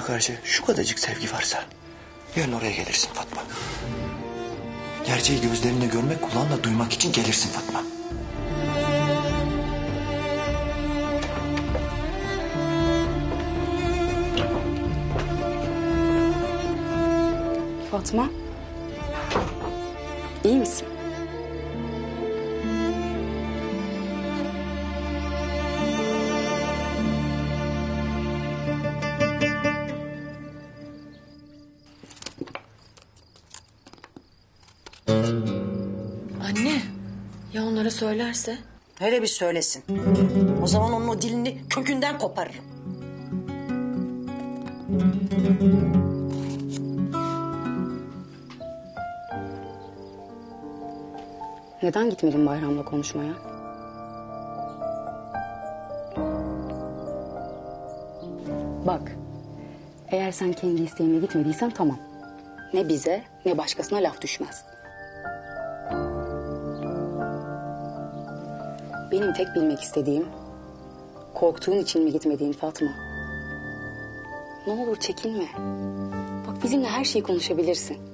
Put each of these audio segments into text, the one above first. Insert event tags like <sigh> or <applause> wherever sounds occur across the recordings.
Karşı şu kadarcık sevgi varsa yarın oraya gelirsin Fatma. Gerçeği gözlerinde görmek, kulağınla duymak için gelirsin Fatma. Fatma. İyi misin? Ya onlara söylerse? Hele bir söylesin. O zaman onun o dilini kökünden koparırım. Neden gitmedin Bayram'la konuşmaya? Bak, eğer sen kendi isteğinle gitmediysen tamam. Ne bize ne başkasına laf düşmez. Benim tek bilmek istediğim, korktuğun için mi gitmediğin Fatma? Ne olur çekinme. Bak bizimle her şeyi konuşabilirsin.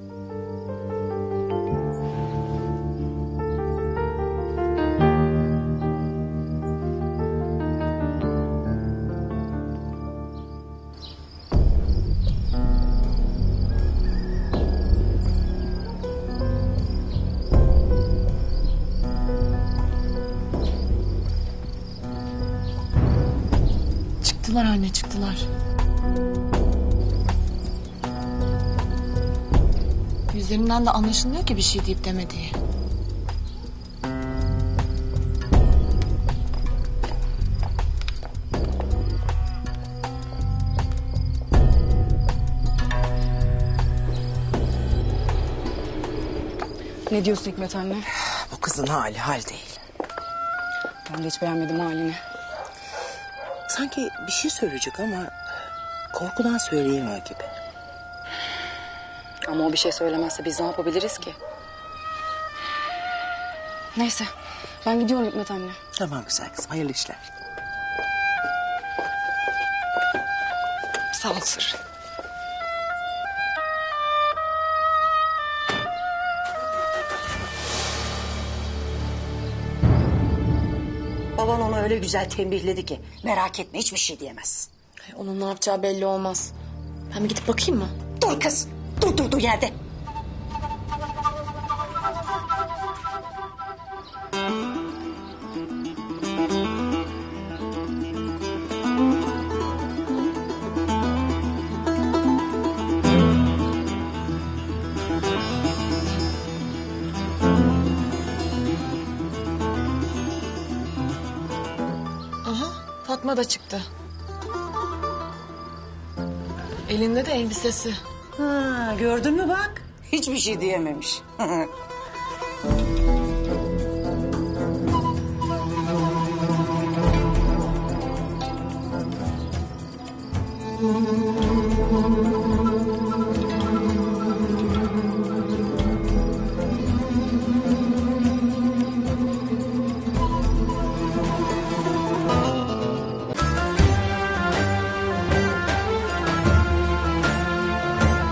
Çıktılar anne, çıktılar. Yüzlerinden de anlaşılmıyor ki bir şey deyip demediği. Ne diyorsun Hikmet anne? Bu kızın hali hal değil. Ben de hiç beğenmedim halini. Sanki bir şey söyleyecek ama korkudan söyleyemiyor gibi. Ama o bir şey söylemezse biz ne yapabiliriz ki? Neyse ben gidiyorum Hikmet anne. Tamam güzel kızım hayırlı işler. Sağ ol Sır. Baban onu öyle güzel tembihledi ki merak etme hiçbir şey diyemez. Ay, Onun ne yapacağı belli olmaz. Ben bir gidip bakayım mı? Dur kız dur dur dur yerde. Fatma da çıktı. Elinde de elbisesi. Ha, gördün mü bak hiçbir şey diyememiş. <laughs>